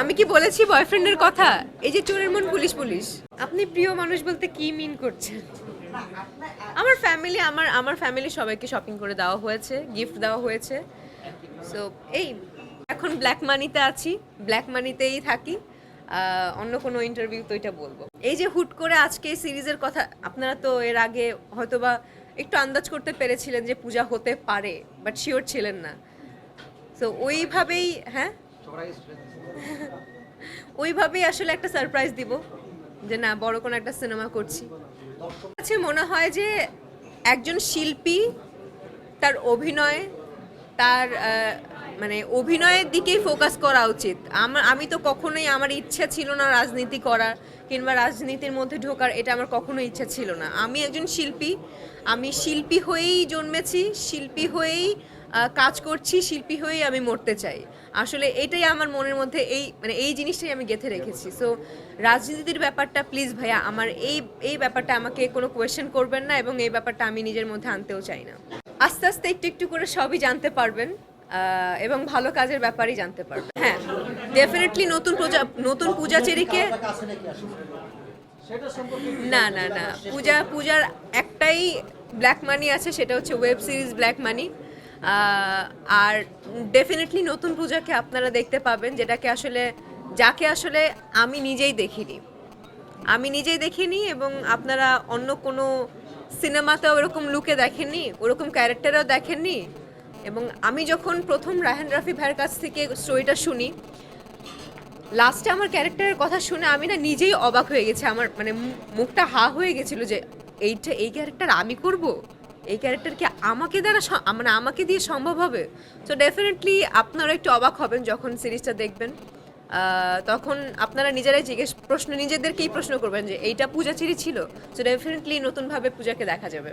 আমি কি বলেছি বয়ফ্রেন্ডের কথা? এই যে চোরের মন পুলিশ পুলিশ। আপনি প্রিয় মানুষ বলতে কি মিন করছেন? আমার ফ্যামিলি আমার আমার ফ্যামিলি সবাইকে শপিং করে দেওয়া হয়েছে গিফট দেওয়া হয়েছে। সো এই, এখন ব্ল্যাক মানিতে আছি ব্ল্যাক মানিতেই থাকি। অন্য কোনো ইন্টারভিউ তো এটা বলব। এই যে হুট করে আজকে সিরিজের কথা, আপনারা তো এর আগে হয়তোবা একটু আন্দাজ করতে পেরেছিলেন যে পূজা হতে পারে বাট শিওর ছিলেন না। তো ওইভাবেই হ্যাঁ? ওইভাবেই আসলে একটা সারপ্রাইজ দিব যে না, বড় কোনো একটা সিনেমা করছি। কাছে মনে হয় যে একজন শিল্পী, তার অভিনয়, তার মানে অভিনয়ের দিকেই ফোকাস করা উচিত। আমার, আমি তো কখনোই, আমার ইচ্ছা ছিল না রাজনীতি করার কিংবা রাজনীতির মধ্যে ঢোকার, এটা আমার কখনো ইচ্ছা ছিল না। আমি একজন শিল্পী, আমি শিল্পী হয়েই জন্মেছি, শিল্পী হয়েই কাজ করছি শিল্পী হয়েই আমি মরতে চাই। আসলে এটাই আমার মনের মধ্যে এই মানে এই জিনিসটাই আমি গেঁথে রেখেছি। সো রাজনীতির ব্যাপারটা প্লিজ ভাইয়া আমার এই এই ব্যাপারটা আমাকে কোনো কোয়েশ্চেন করবেন না এবং এই ব্যাপারটা আমি নিজের মধ্যে আনতেও চাই না। আস্তে আস্তে একটু একটু করে সবই জানতে পারবেন এবং ভালো কাজের ব্যাপারই জানতে পারবেন। হ্যাঁ ডেফিনেটলি নতুন পূজা নতুন পূজা চেরিকে না না না পূজা পূজার একটাই ব্ল্যাক মানি আছে সেটা হচ্ছে ওয়েব সিরিজ ব্ল্যাক মানি আর ডেফিনেটলি নতুন পূজাকে আপনারা দেখতে পাবেন, যেটাকে আসলে, যাকে আসলে আমি নিজেই দেখিনি। আমি নিজেই দেখিনি এবং আপনারা অন্য কোনো সিনেমাতেও ওরকম লুকে দেখেননি, ওরকম ক্যারেক্টারও দেখেননি। এবং আমি যখন প্রথম রাহান রাফি ভাইয়ের কাছ থেকে স্টোরিটা শুনি লাস্টে আমার ক্যারেক্টারের কথা শুনে আমি না নিজেই অবাক হয়ে গেছি। আমার মানে মুখটা হা হয়ে গেছিল যে, এইটা, এই ক্যারেক্টার আমি করব? এই ক্যারেক্টার কি আমাকে দ্বারা মানে আমাকে দিয়ে সম্ভব হবে? সো ডেফিনেটলি আপনারা একটু অবাক হবেন যখন সিরিজটা দেখবেন। তখন আপনারা নিজেরাই জিজ্ঞেস প্রশ্ন নিজেদেরকেই প্রশ্ন করবেন যে এইটা পূজা চিরি ছিল? সো ডেফিনেটলি নতুনভাবে পূজাকে দেখা যাবে।